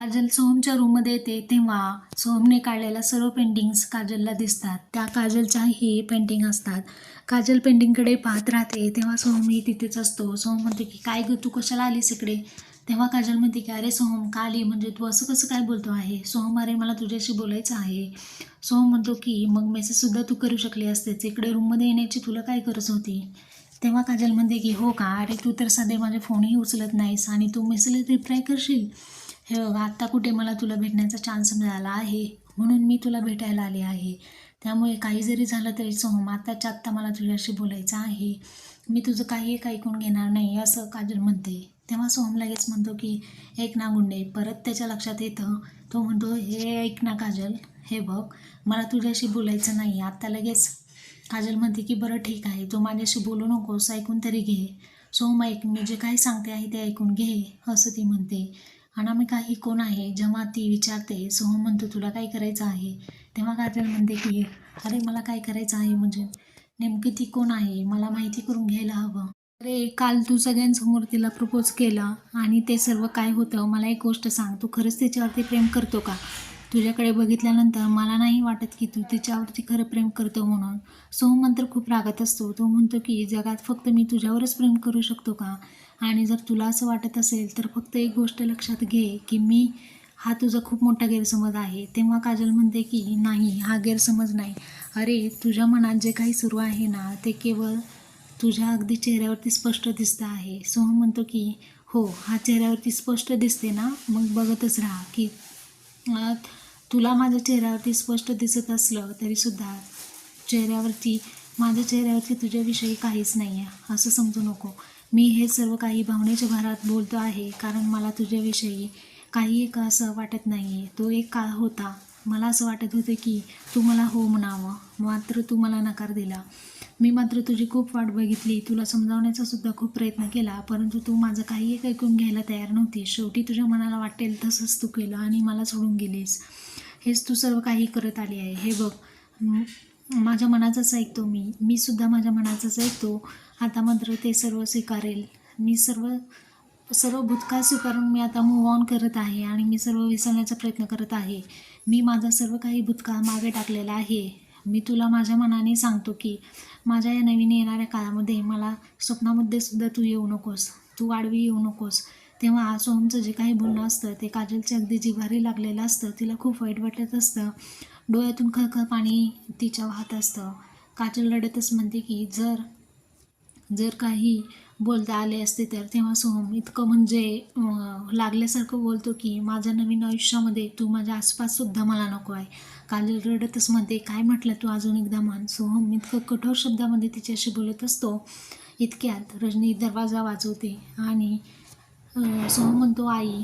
काजल सोहमच्या रूममध्ये येते तेव्हा सोहमने काढलेल्या सर्व पेंटिंग्स काजलला दिसतात. त्या काजलच्या हे पेंटिंग असतात. काजल पेंटिंगकडे पाहत राहते. तेव्हा सोहमही तिथेच असतो. सोहम म्हणते की काय गं तू कशाला आलीस इकडे? तेव्हा काजल म्हणते की अरे सोहम का आली? म्हणजे तू असं कसं काय बोलतो आहे? सोहम अरे मला तुझ्याशी बोलायचं आहे. सोहम म्हणतो की मग मेसेजसुद्धा तू करू शकली असतेच इकडे रूममध्ये येण्याची तुला काय गरज होती? तेव्हा काजल म्हणते की हो का? अरे तू तर साधे माझे फोनही उचलत नाहीस आणि तू मेसेज रिप्लाय करशील? हे बघ आत्ता कुठे मला तुला भेटण्याचा चान्स मिळाला आहे. म्हणून मी तुला भेटायला आले आहे. त्यामुळे काही जरी झालं तरी सोहम आत्ताच्या आत्ता मला तुझ्याशी बोलायचं आहे. मी तुझं काही एक ऐकून घेणार नाही असं काजल म्हणते. तेव्हा सोहम लगेच म्हणतो की ऐक ना गुंडे परत त्याच्या लक्षात येतं. तो म्हणतो हे ऐक ना काजल हे बघ मला तुझ्याशी बोलायचं नाही. आत्ता लगेच काजल म्हणते की बरं ठीक आहे तू माझ्याशी बोलू नकोस ऐकून तरी घे. सोहम ऐक मी जे काही सांगते आहे ते ऐकून घे असं ती म्हणते. अनामिका ही कोण आहे? जेव्हा ती विचारते सोहम म्हणतो तुला काय करायचं आहे? तेव्हा काजल म्हणते की अरे मला काय करायचं आहे म्हणजे? नेमकी ती कोण आहे? मला माहिती करून घ्यायला हवं. अरे काल तू सगळ्यांसमोर तिला प्रपोज केला आणि ते सर्व काय होतं? मला एक गोष्ट सांग. तू खरंच तिच्यावरती प्रेम करतो का? तुझ्याकडे बघितल्यानंतर मला नाही वाटत की तू तिच्यावरती खरं प्रेम करतो म्हणून. सोहम नंतर खूप रागत असतो. तो म्हणतो की जगात फक्त मी तुझ्यावरच प्रेम करू शकतो का? आणि जर तुला असं वाटत असेल तर फक्त एक गोष्ट लक्षात घे की मी हा तुझा खूप मोठा गैरसमज आहे. तेव्हा काजल म्हणते की नाही हा गैरसमज नाही. अरे तुझ्या मनात जे काही सुरू आहे ना ते केवळ तुझ्या अगदी चेहऱ्यावरती स्पष्ट दिसतं आहे. सोहम म्हणतो की हो हा चेहऱ्यावरती स्पष्ट दिसते ना मग बघतच राहा की तुला माझ्या चेहऱ्यावरती स्पष्ट दिसत असलं तरीसुद्धा चेहऱ्यावरती माझ्या चेहऱ्यावरती तुझ्याविषयी काहीच नाही आहे असं समजू नको. मी हे सर्व काही भावनेच्या भारात बोलतो आहे कारण मला तुझ्याविषयी काही एक असं वाटत नाही आहे तो एक काळ होता. मला असं वाटत होतं की तू मला हो म्हणावं. मात्र तू मला नकार दिला. मी मात्र तुझी खूप वाट बघितली. तुला समजावण्याचा सुद्धा खूप प्रयत्न केला परंतु तू माझं काही एक ऐकून घ्यायला तयार नव्हती शेवटी तुझ्या मनाला वाटेल तसंच तू केलं आणि मला सोडून गेलीस. हेच तू सर्व काही करत आली आहे. हे बघ. माझ्या मनाचंच ऐकतो मी. मी सुद्धा माझ्या मनाचंच ऐकतो. आता मात्र ते सर्व स्वीकारेल. मी सर्व सर्व भूतकाळ स्वीकारून मी आता मूव ऑन करत आहे आणि मी सर्व विसरण्याचा प्रयत्न करत आहे. मी माझा सर्व काही भूतकाळ मागे टाकलेला आहे. मी तुला माझ्या मनाने सांगतो की माझ्या या नवीन येणाऱ्या काळामध्ये मला स्वप्नामध्ये सुद्धा तू येऊ नकोस. तू आडवी येऊ नकोस. तेव्हा आज सोहमचं जे काही बोलणं असतं ते काजलच्या अगदी जिव्हारी लागलेलं असतं तिला खूप वाईट वाटत असतं. डोळ्यातून खळखळ पाणी तिच्या वाहत असतं. काजल रडतच म्हणते की जर जर काही बोलता आले असते तर. तेव्हा सोहम इतकं म्हणजे लागल्यासारखं बोलतो की माझ्या नवीन आयुष्यामध्ये तू माझ्या आसपाससुद्धा मला नको आहे. काजल रडतच म्हणते काय म्हटलं तू अजून एकदा म्हण. सोहम इतकं कठोर शब्दामध्ये तिच्याशी बोलत असतो इतक्यात रजनी दरवाजा वाजवते आणि सोहम म्हणतो आई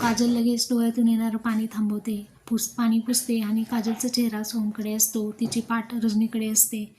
काजल लगेच डोळ्यातून येणारं पाणी थांबवते. पुस पाणी पुसते आणि काजलचा चेहरा सोमकडे असतो. तिची पाठ रजनीकडे असते.